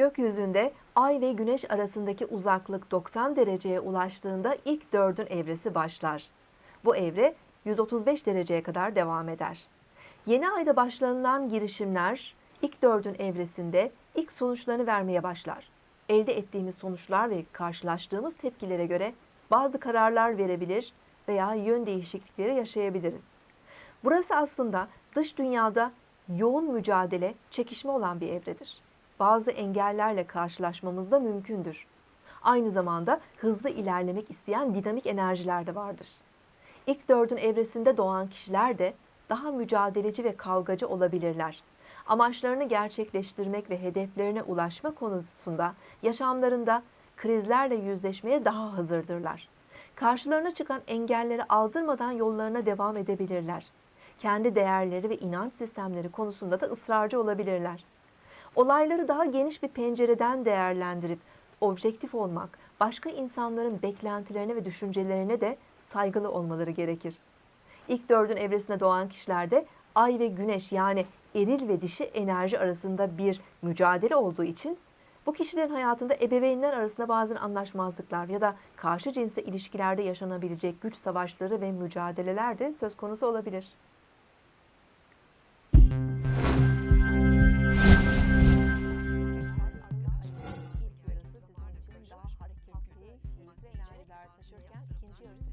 Gökyüzünde Ay ve Güneş arasındaki uzaklık 90 dereceye ulaştığında ilk dördün evresi başlar. Bu evre 135 dereceye kadar devam eder. Yeni ayda başlanılan girişimler ilk dördün evresinde ilk sonuçlarını vermeye başlar. Elde ettiğimiz sonuçlar ve karşılaştığımız tepkilere göre bazı kararlar verebilir veya yön değişiklikleri yaşayabiliriz. Burası aslında dış dünyada yoğun mücadele, çekişme olan bir evredir. Bazı engellerle karşılaşmamız da mümkündür. Aynı zamanda hızlı ilerlemek isteyen dinamik enerjiler de vardır. İlk dördün evresinde doğan kişiler de daha mücadeleci ve kavgacı olabilirler. Amaçlarını gerçekleştirmek ve hedeflerine ulaşma konusunda yaşamlarında krizlerle yüzleşmeye daha hazırdırlar. Karşılarına çıkan engelleri aldırmadan yollarına devam edebilirler. Kendi değerleri ve inanç sistemleri konusunda da ısrarcı olabilirler. Olayları daha geniş bir pencereden değerlendirip objektif olmak, başka insanların beklentilerine ve düşüncelerine de saygılı olmaları gerekir. İlk dördün evresinde doğan kişilerde ay ve güneş yani eril ve dişi enerji arasında bir mücadele olduğu için bu kişilerin hayatında ebeveynler arasında bazen anlaşmazlıklar ya da karşı cinsle ilişkilerde yaşanabilecek güç savaşları ve mücadeleler de söz konusu olabilir. Cheers.